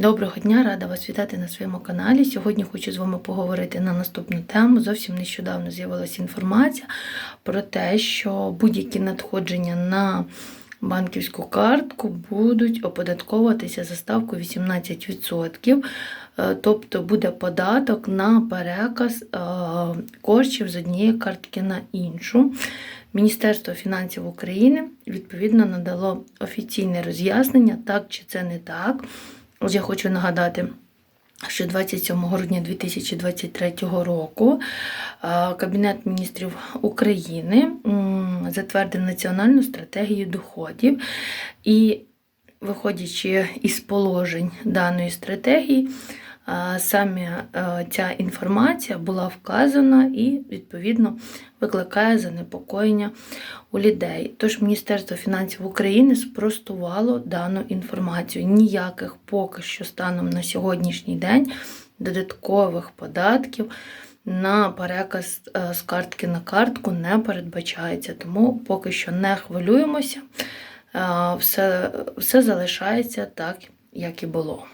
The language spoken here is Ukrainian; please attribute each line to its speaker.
Speaker 1: Доброго дня, рада вас вітати на своєму каналі. Сьогодні хочу з вами поговорити на наступну тему. Зовсім нещодавно з'явилася інформація про те, що будь-які надходження на банківську картку будуть оподатковуватися за ставкою 18%. Е, Тобто буде податок на переказ е, коштів з однієї картки на іншу. Міністерство фінансів України відповідно надало офіційне роз'яснення, так чи це не так. Ось я хочу нагадати, що 27 грудня 2023 року Кабінет міністрів України затвердив національну стратегію доходів. І, виходячи із положень даної стратегії, саме ця інформація була вказана і, відповідно, викликає занепокоєння у людей. Тож Міністерство фінансів України спростувало дану інформацію. Ніяких поки що станом на сьогоднішній день додаткових податків на переказ е, з картки на картку не передбачається. Тому поки що не хвилюємося, Е, все, все залишається так, як і було.